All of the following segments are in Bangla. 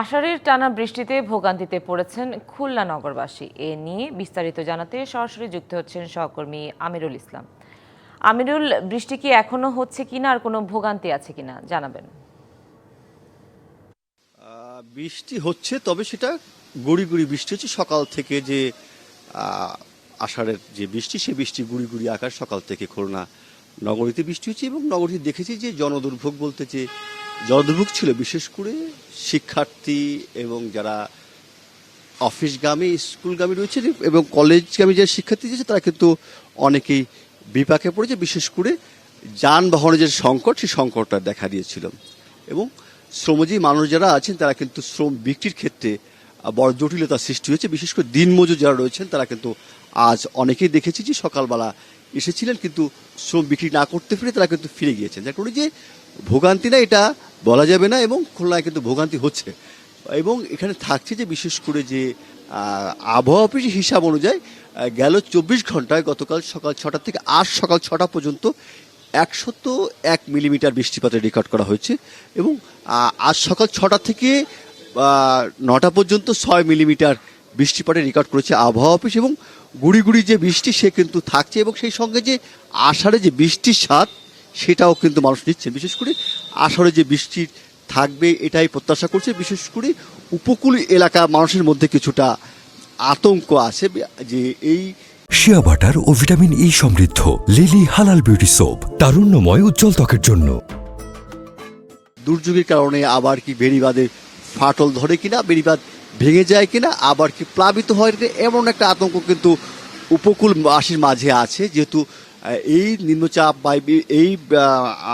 আষাঢ়ের টানা বৃষ্টিতে ভোগান্তিতে পড়েছেন খুলনা নগরবাসী। এ নিয়ে বিস্তারিত জানাতে সরাসরি যুক্ত হচ্ছেন সহকর্মী আমিরুল ইসলাম। আমিরুল, বৃষ্টি কি এখনও হচ্ছে কিনা আর কোনো ভোগান্তি আছে কিনা জানাবেন। বৃষ্টি হচ্ছে, তবে সেটা গুড়ি গুড়ি বৃষ্টি হচ্ছে। সকাল থেকে যে আষাঢ়ের যে বৃষ্টি, সে বৃষ্টি গুড়ি গুড়ি আকার সকাল থেকে খুলনা নগরীতে বৃষ্টি হচ্ছে এবং নগরীতে দেখেছি যে জনদুর্ভোগ বলতে যে জনদুর্ভোগ ছিল, বিশেষ করে শিক্ষার্থী এবং যারা অফিসগামী, স্কুলগামী রয়েছে এবং কলেজগামী যে শিক্ষার্থী আছে তারা কিন্তু অনেকেই বিপাকে পড়েছে, বিশেষ করে যানবাহনের যে সংকট, সেই সংকটটা দেখা দিয়েছিল। এবং শ্রমজীবী মানুষ যারা আছেন, তারা কিন্তু শ্রম বিক্রির ক্ষেত্রে বড় জটিলতা সৃষ্টি হয়েছে। বিশেষ করে দিনমজুর যারা রয়েছেন, তারা কিন্তু আজ অনেকেই দেখেছি যে সকালবেলা এসেছিলেন কিন্তু শ্রম বিক্রি না করতে পেরে তারা কিন্তু ফিরে গিয়েছেন। যার কারণে যে ভোগান্তি না, এটা বলা যাবে না এবং খুলনায় কিন্তু ভোগান্তি হচ্ছে। এবং এখানে থাকছে যে বিশেষ করে যে আবহাওয়া অফিসের হিসাব অনুযায়ী গেল চব্বিশ ঘন্টায় গতকাল সকাল ছটা থেকে আজ সকাল ছটা পর্যন্ত একশত এক মিলিমিটার বৃষ্টিপাতের রেকর্ড করা হয়েছে এবং আজ সকাল ছটা থেকে নটা পর্যন্ত ছয় মিলিমিটার বৃষ্টিপাতের রেকর্ড করেছে আবহাওয়া অফিস এবং গুড়ি গুড়ি যে বৃষ্টি সে কিন্তু থাকছে এবং সেই সঙ্গে যে আষাঢ়ে যে বৃষ্টির স্বাদ সেটাও কিন্তু মানুষ নিচ্ছে। বিশেষ করে আষাঢ়ে যে বৃষ্টির থাকবে এটাই প্রত্যাশা করছে। বিশেষ করে উপকূল এলাকা মানুষের মধ্যে কিছুটা আতঙ্ক আছে যে এই শিয়া বাটার ও ভিটামিন ই সমৃদ্ধ। লিলি হালাল বিউটি সোপ তারুণ্যময় উজ্জ্বল ত্বকের জন্য। দুর্যোগের কারণে আবার কি বেড়িবাঁধে ফাটল ধরে কিনা? বেড়িবাঁধ ভেঙে যায় কিনা, আবার কি প্লাবিত হয় এমন একটা আতঙ্ক কিন্তু উপকূল উপকূলবাসীর মাঝে আছে। যেহেতু এই নিম্নচাপ বা এই-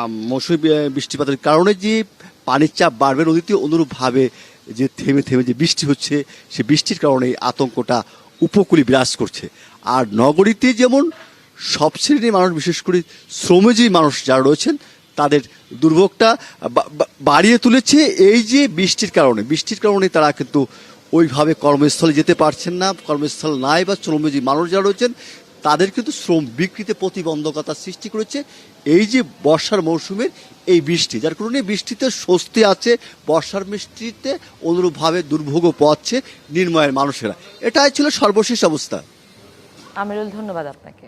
মৌসুমী বৃষ্টিপাতের কারণে যে পানির চাপ বাড়বে, নদীতে অনুরূপভাবে যে থেমে থেমে যে বৃষ্টি হচ্ছে, সে বৃষ্টির কারণে আতঙ্কটা উপকূলে বিরাজ করছে। আর নগরীতে যেমন সব শ্রেণির মানুষ, বিশেষ করে শ্রমজীবী মানুষ যারা রয়েছেন তাদের দুর্ভোগটা বাড়িয়ে তুলেছে এই যে বৃষ্টির কারণে। বৃষ্টির কারণে তারা কিন্তু ওইভাবে কর্মস্থলে যেতে পারছেন না, কর্মস্থল নাই বা শ্রমজীবী মানুষ যারা রয়েছেন, তাদের কিন্তু শ্রম বিক্রিতে প্রতিবন্ধকতা সৃষ্টি করেছে এই যে বর্ষার মৌসুমের এই বৃষ্টি। যার কারণে বৃষ্টিতে স্বস্তি আছে, বর্ষার বৃষ্টিতে অনুরূপভাবে দুর্ভোগও পাচ্ছে নির্ময়ের মানুষেরা। এটাই ছিল সর্বশেষ অবস্থা। আমিরুল, ধন্যবাদ আপনাকে।